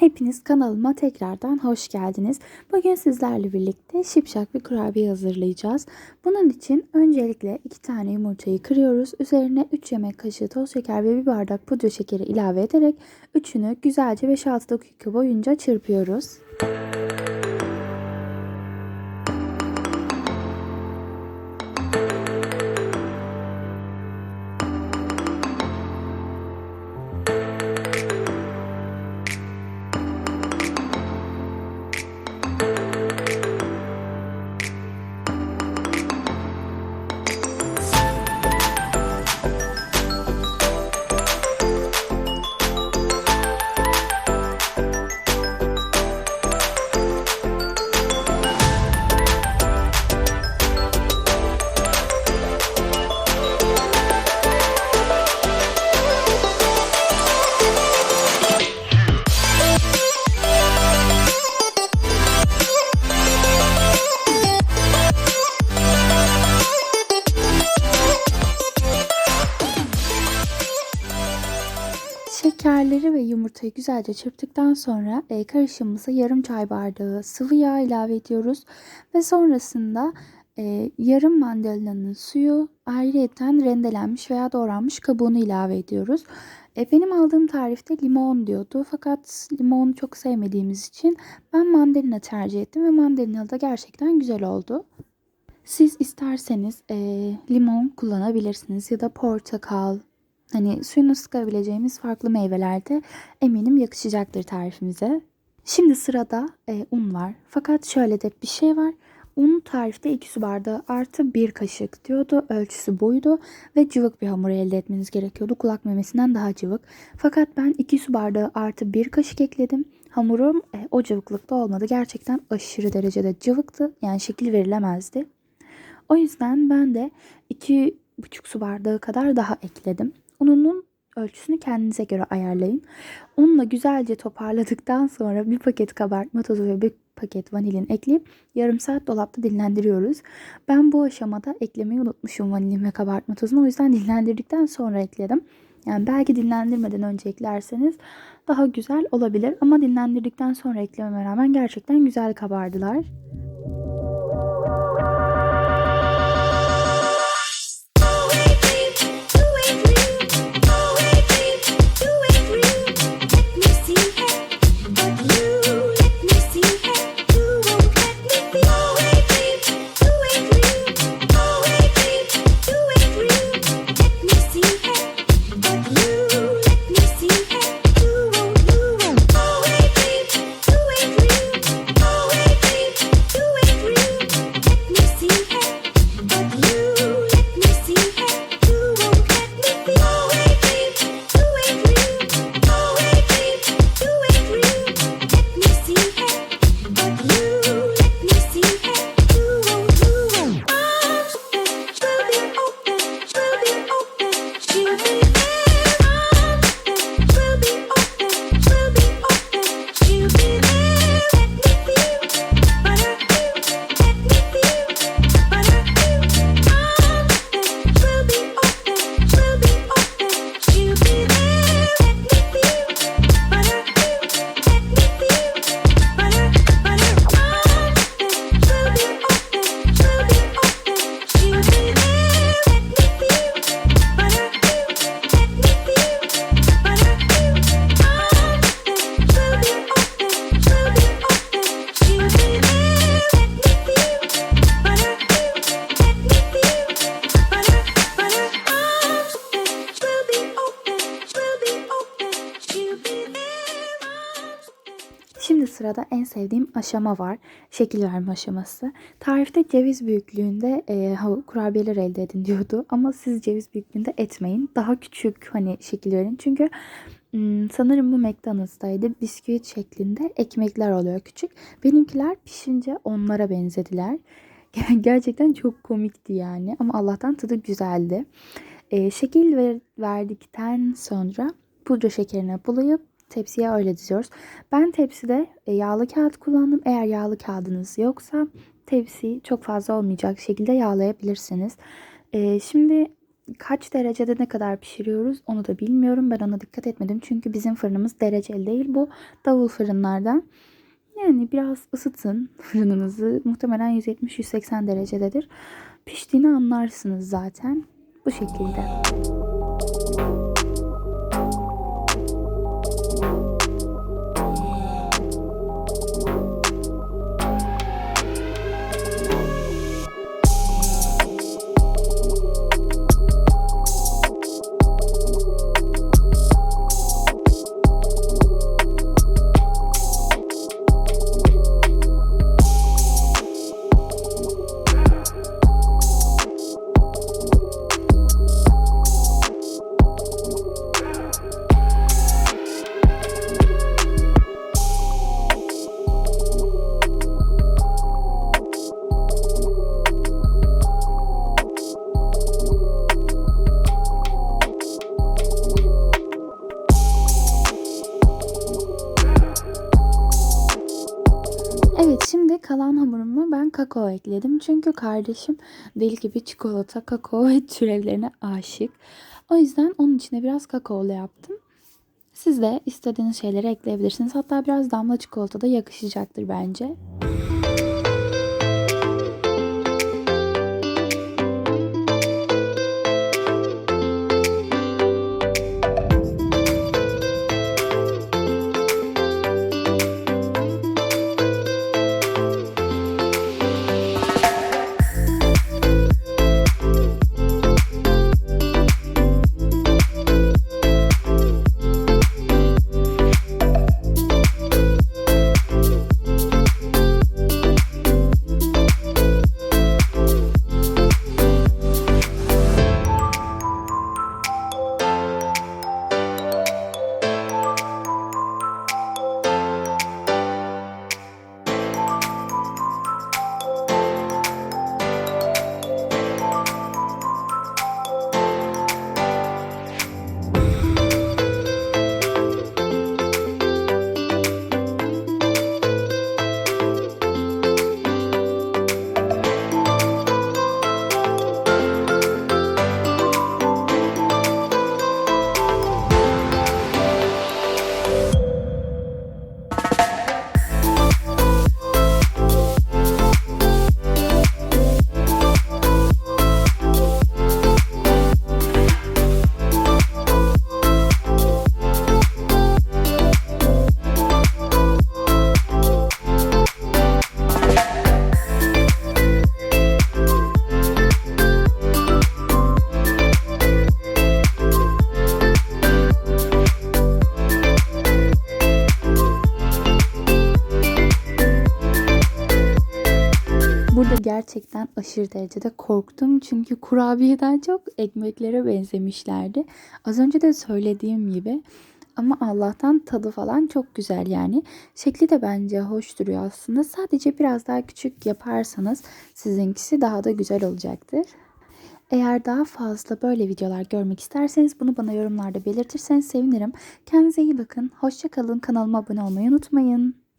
Hepiniz kanalıma tekrardan hoş geldiniz. Bugün sizlerle birlikte şipşak bir kurabiye hazırlayacağız. Bunun için öncelikle 2 tane yumurtayı kırıyoruz. Üzerine 3 yemek kaşığı toz şeker ve bir bardak pudra şekeri ilave ederek üçünü güzelce 5-6 dakika boyunca çırpıyoruz. Şekerleri ve yumurtayı güzelce çırptıktan sonra e, karışımımıza yarım çay bardağı sıvı yağ ilave ediyoruz. Ve sonrasında e, yarım mandalinanın suyu ayrıyeten rendelenmiş veya doğranmış kabuğunu ilave ediyoruz. E, benim aldığım tarifte limon diyordu fakat limonu çok sevmediğimiz için ben mandalina tercih ettim ve mandalina da gerçekten güzel oldu. Siz isterseniz e, limon kullanabilirsiniz ya da portakal, Hani suyunu sıkabileceğimiz farklı meyvelerde eminim yakışacaktır tarifimize. Şimdi sırada e, un var. Fakat şöyle de bir şey var. Un tarifte 2 su bardağı artı 1 kaşık diyordu. Ölçüsü buydu ve cıvık bir hamur elde etmeniz gerekiyordu. Kulak memesinden daha cıvık. Fakat ben 2 su bardağı artı 1 kaşık ekledim. Hamurum e, o cıvıklıkta olmadı. Gerçekten aşırı derecede cıvıktı. Yani şekil verilemezdi. O yüzden ben de 2,5 su bardağı kadar daha ekledim. Ununun ölçüsünü kendinize göre ayarlayın. Unla güzelce toparladıktan sonra bir paket kabartma tozu ve bir paket vanilin ekleyip yarım saat dolapta dinlendiriyoruz. Ben bu aşamada eklemeyi unutmuşum vanilin ve kabartma tozunu. O yüzden dinlendirdikten sonra ekledim. Yani belki dinlendirmeden önce eklerseniz daha güzel olabilir. Ama dinlendirdikten sonra eklememe rağmen gerçekten güzel kabardılar. En sevdiğim aşama var. Şekil verme aşaması. Tarifte ceviz büyüklüğünde e, kurabiyeler elde edin diyordu. Ama siz ceviz büyüklüğünde etmeyin. Daha küçük hani şekil verin. Çünkü sanırım bu McDonald's'taydı. Bisküvit şeklinde ekmekler oluyor küçük. Benimkiler pişince onlara benzediler. Gerçekten çok komikti yani. Ama Allah'tan tadı güzeldi. E, şekil ver, verdikten sonra pudra şekerine bulayıp tepsiye öyle diziyoruz. Ben tepside e, yağlı kağıt kullandım. Eğer yağlı kağıdınız yoksa tepsiyi çok fazla olmayacak şekilde yağlayabilirsiniz. E, şimdi kaç derecede ne kadar pişiriyoruz onu da bilmiyorum. Ben ona dikkat etmedim. Çünkü bizim fırınımız dereceli değil. Bu davul fırınlardan. Yani biraz ısıtın fırınınızı. Muhtemelen 170-180 derecededir. Piştiğini anlarsınız zaten. Bu şekilde. Şimdi kalan hamurumu ben kakao ekledim. Çünkü kardeşim deli gibi çikolata, kakao ve türevlerine aşık. O yüzden onun içine biraz kakaolu yaptım. Siz de istediğiniz şeyleri ekleyebilirsiniz. Hatta biraz damla çikolata da yakışacaktır bence. Burada gerçekten aşırı derecede korktum. Çünkü kurabiyeden çok ekmeklere benzemişlerdi. Az önce de söylediğim gibi. Ama Allah'tan tadı falan çok güzel yani. Şekli de bence hoş duruyor aslında. Sadece biraz daha küçük yaparsanız sizinkisi daha da güzel olacaktır. Eğer daha fazla böyle videolar görmek isterseniz bunu bana yorumlarda belirtirseniz sevinirim. Kendinize iyi bakın. Hoşçakalın. Kanalıma abone olmayı unutmayın.